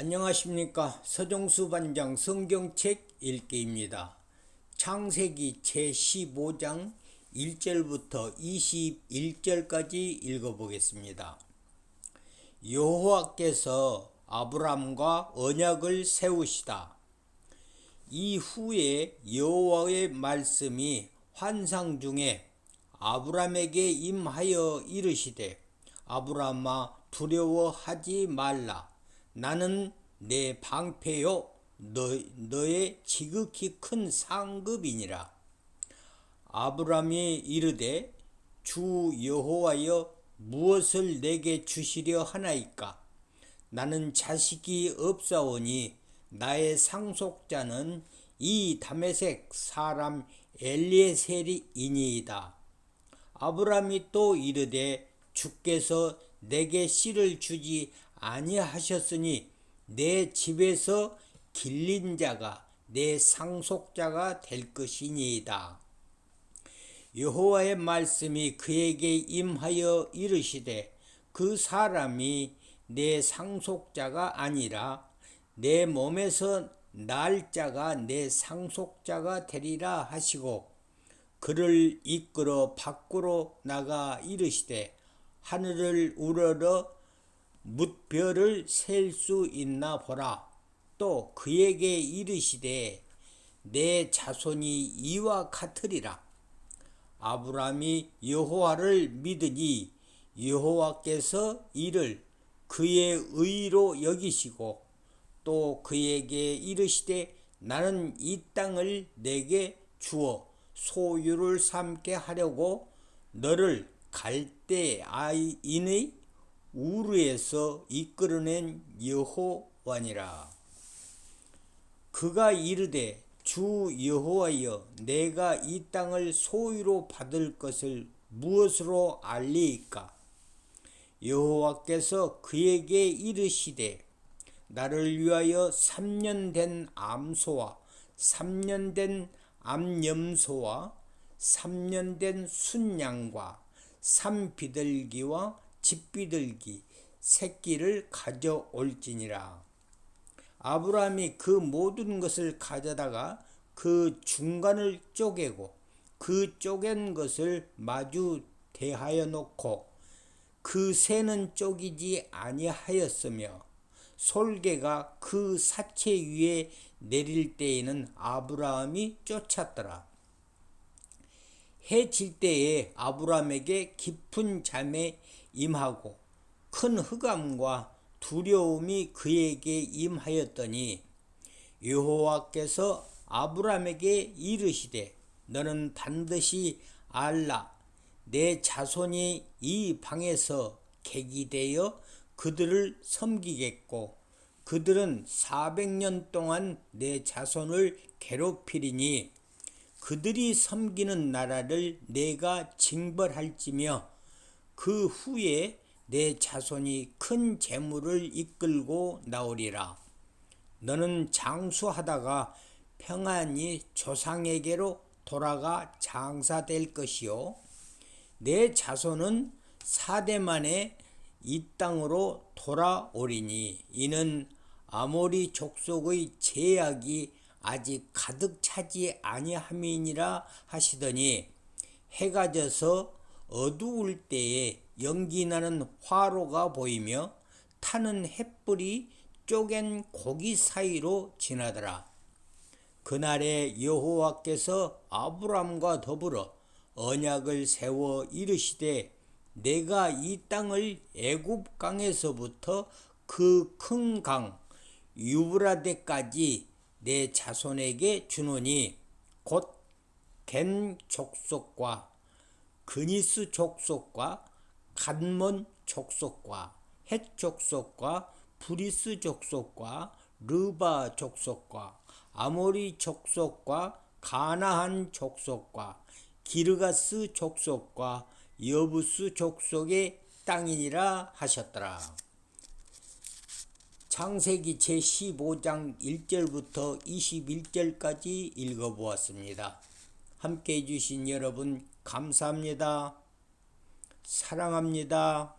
안녕하십니까 서정수 반장 성경책 읽기입니다. 창세기 제15장 1절부터 21절까지 읽어보겠습니다. 여호와께서 아브람과 언약을 세우시다. 이후에 여호와의 말씀이 환상 중에 아브람에게 임하여 이르시되 아브람아 두려워하지 말라. 나는 내 방패요 너, 너의 지극히 큰 상급이니라. 아브람이 이르되 주 여호와여 무엇을 내게 주시려 하나이까? 나는 자식이 없사오니 나의 상속자는 이 다메색 사람 엘리에셀이니이다. 아브람이 또 이르되 주께서 내게 씨를 주지 아니하셨으니 내 집에서 길린 자가 내 상속자가 될 것이니이다. 여호와의 말씀이 그에게 임하여 이르시되 그 사람이 내 상속자가 아니라 내 몸에서 날자가 내 상속자가 되리라 하시고 그를 이끌어 밖으로 나가 이르시되 하늘을 우러러 뭇별을 셀 수 있나 보라. 또 그에게 이르시되 내 자손이 이와 같으리라. 아브람이 여호와를 믿으니 여호와께서 이를 그의 의로 여기시고 또 그에게 이르시되 나는 이 땅을 내게 주어 소유를 삼게 하려고 너를 갈대 아인의 우르에서 이끌어낸 여호와니라. 그가 이르되 주 여호와여 내가 이 땅을 소유로 받을 것을 무엇으로 알리이까? 여호와께서 그에게 이르시되 나를 위하여 3년 된 암소와 3년 된 암염소와 3년 된 순양과 삼비둘기와 집비둘기 새끼를 가져올지니라. 아브라함이 그 모든 것을 가져다가 그 중간을 쪼개고 그 쪼갠 것을 마주 대하여 놓고 그 새는 쪼기지 아니하였으며 솔개가 그 사체 위에 내릴 때에는 아브라함이 쫓았더라. 해 질 때에 아브라함에게 깊은 잠에 임하고 큰 흑암과 두려움이 그에게 임하였더니 여호와께서 아브라함에게 이르시되 너는 반드시 알라. 내 자손이 이 방에서 객이 되어 그들을 섬기겠고 그들은 400년 동안 내 자손을 괴롭히리니 그들이 섬기는 나라를 내가 징벌할지며 그 후에 내 자손이 큰 재물을 이끌고 나오리라. 너는 장수하다가 평안히 조상에게로 돌아가 장사될 것이요. 내 자손은 사대 만에 이 땅으로 돌아오리니 이는 아모리 족속의 제약이 아직 가득 차지 아니함이니라 하시더니 해가 져서 어두울 때에 연기 나는 화로가 보이며 타는 햇불이 쪼갠 고기 사이로 지나더라. 그날에 여호와께서 아브람과 더불어 언약을 세워 이르시되 내가 이 땅을 애굽 강에서부터 그 큰 강 유브라데까지 내 자손에게 주노니 곧 겐 족속과 그니스 족속과 간몬 족속과 헷 족속과 브리스 족속과 르바 족속과 아모리 족속과 가나한 족속과 기르가스 족속과 여부스 족속의 땅이니라 하셨더라. 창세기 제15장 1절부터 21절까지 읽어보았습니다. 함께 해주신 여러분 감사합니다. 사랑합니다.